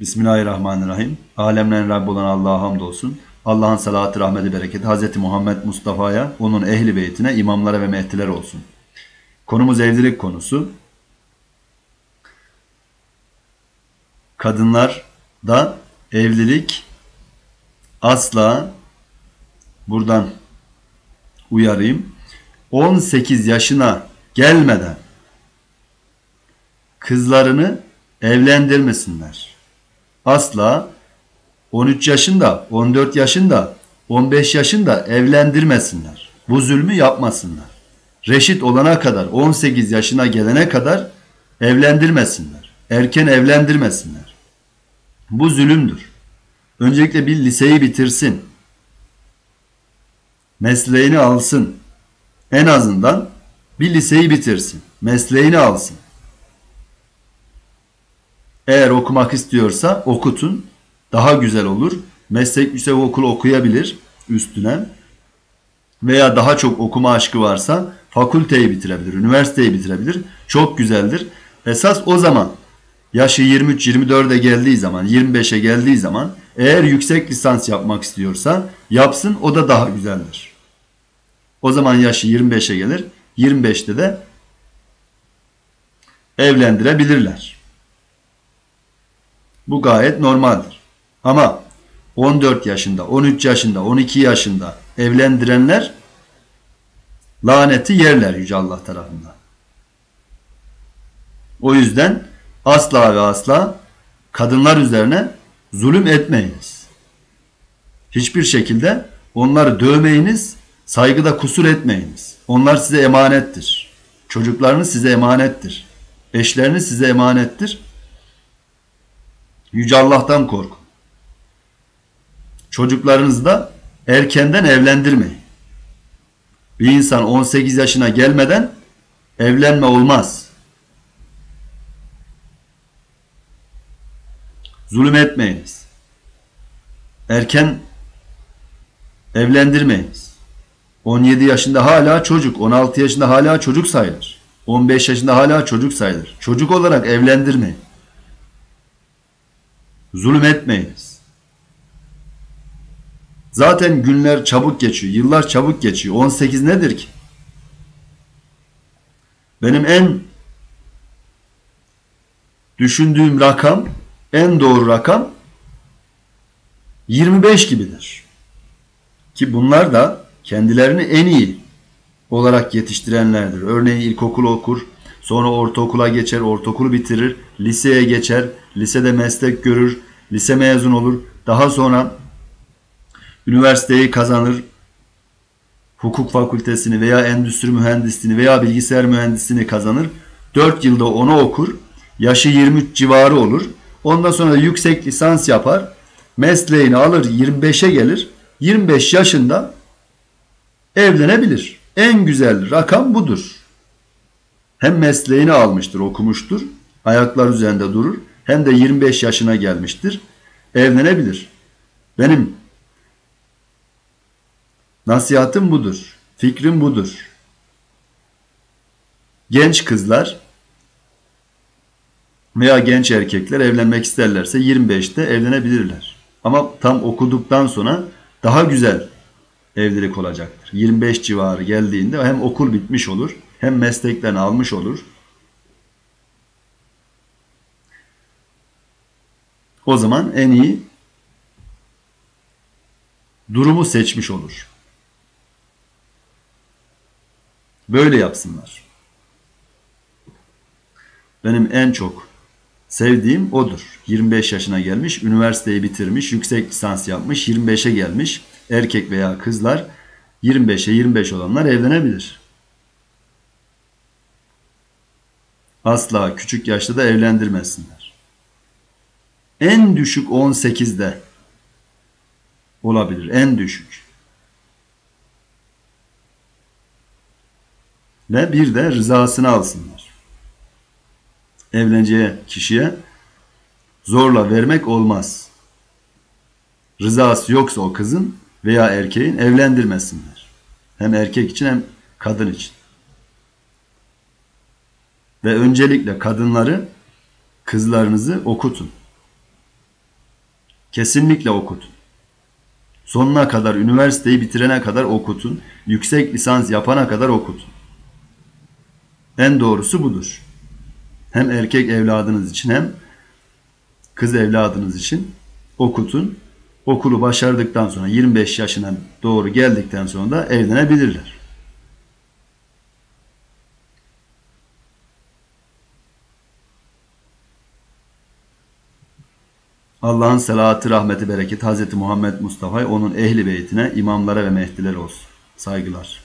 Bismillahirrahmanirrahim. Alemlerin Rabbi olan Allah'a hamdolsun. Allah'ın salatı, rahmeti, bereketi Hz. Muhammed Mustafa'ya, onun ehli beytine, imamlara ve mehdiler olsun. Konumuz evlilik konusu. Kadınlar da evlilik asla buradan uyarayım. 18 yaşına gelmeden kızlarını evlendirmesinler. Asla 13 yaşında, 14 yaşında, 15 yaşında evlendirmesinler. Bu zulmü yapmasınlar. Reşit olana kadar, 18 yaşına gelene kadar evlendirmesinler. Erken evlendirmesinler. Bu zulümdür. Öncelikle bir liseyi bitirsin. Mesleğini alsın. En azından bir liseyi bitirsin. Mesleğini alsın. Eğer okumak istiyorsa okutun. Daha güzel olur. Meslek yüksek okulu okuyabilir üstüne. Veya daha çok okuma aşkı varsa fakülteyi bitirebilir, üniversiteyi bitirebilir. Çok güzeldir. Esas o zaman yaşı 23-24'e geldiği zaman, 25'e geldiği zaman eğer yüksek lisans yapmak istiyorsa yapsın o da daha güzeldir. O zaman yaşı 25'e gelir. 25'te de evlendirebilirler. Bu gayet normaldir. Ama 14 yaşında, 13 yaşında, 12 yaşında evlendirenler laneti yerler Yüce Allah tarafından. O yüzden asla ve asla kadınlar üzerine zulüm etmeyiniz. Hiçbir şekilde onları dövmeyiniz, saygıda kusur etmeyiniz. Onlar size emanettir. Çocuklarınız size emanettir. Eşleriniz size emanettir. Yüce Allah'tan korkun. Çocuklarınızı da erkenden evlendirmeyin. Bir insan 18 yaşına gelmeden evlenme olmaz. Zulüm etmeyiniz. Erken evlendirmeyiniz. 17 yaşında hala çocuk, 16 yaşında hala çocuk sayılır. 15 yaşında hala çocuk sayılır. Çocuk olarak evlendirmeyin. Zulüm etmeyiniz. Zaten günler çabuk geçiyor. Yıllar çabuk geçiyor. 18 nedir ki? Benim en düşündüğüm rakam, en doğru rakam 25 gibidir. Ki bunlar da kendilerini en iyi olarak yetiştirenlerdir. Örneğin ilkokul okur, sonra ortaokula geçer, ortaokulu bitirir, liseye geçer, lisede meslek görür, lise mezun olur. Daha sonra üniversiteyi kazanır, hukuk fakültesini veya endüstri mühendisliğini veya bilgisayar mühendisliğini kazanır. 4 yılda onu okur. Yaşı 23 civarı olur. Ondan sonra yüksek lisans yapar. Mesleğini alır 25'e gelir. 25 yaşında evlenebilir. En güzel rakam budur. Hem mesleğini almıştır, okumuştur. Ayaklar üzerinde durur. Hem de 25 yaşına gelmiştir. Evlenebilir. Benim Nasihatım budur. Fikrim budur. Genç kızlar veya genç erkekler evlenmek isterlerse 25'te evlenebilirler. Ama tam okuduktan sonra daha güzel evlilik olacaktır. 25 civarı geldiğinde hem okul bitmiş olur hem mesleklerini almış olur. O zaman en iyi durumu seçmiş olur. Böyle yapsınlar. Benim en çok sevdiğim odur. 25 yaşına gelmiş, üniversiteyi bitirmiş, yüksek lisans yapmış, 25'e gelmiş erkek veya kızlar 25'e 25 olanlar evlenebilir. Asla küçük yaşta da evlendirmesinler. En düşük 18'de olabilir. En düşük. Ve bir de rızasını alsınlar. Evleneceği kişiye zorla vermek olmaz. Rızası yoksa o kızın veya erkeğin evlendirmesinler. Hem erkek için hem kadın için. Ve öncelikle kadınları kızlarınızı okutun. Kesinlikle okutun. Sonuna kadar, üniversiteyi bitirene kadar okutun. Yüksek lisans yapana kadar okutun. En doğrusu budur. Hem erkek evladınız için hem kız evladınız için okutun. Okulu başardıktan sonra 25 yaşına doğru geldikten sonra da evlenebilirler. Allah'ın selatı, rahmeti, bereketi Hz. Muhammed Mustafa, onun ehli beytine, imamlara ve mehdilere olsun. Saygılar.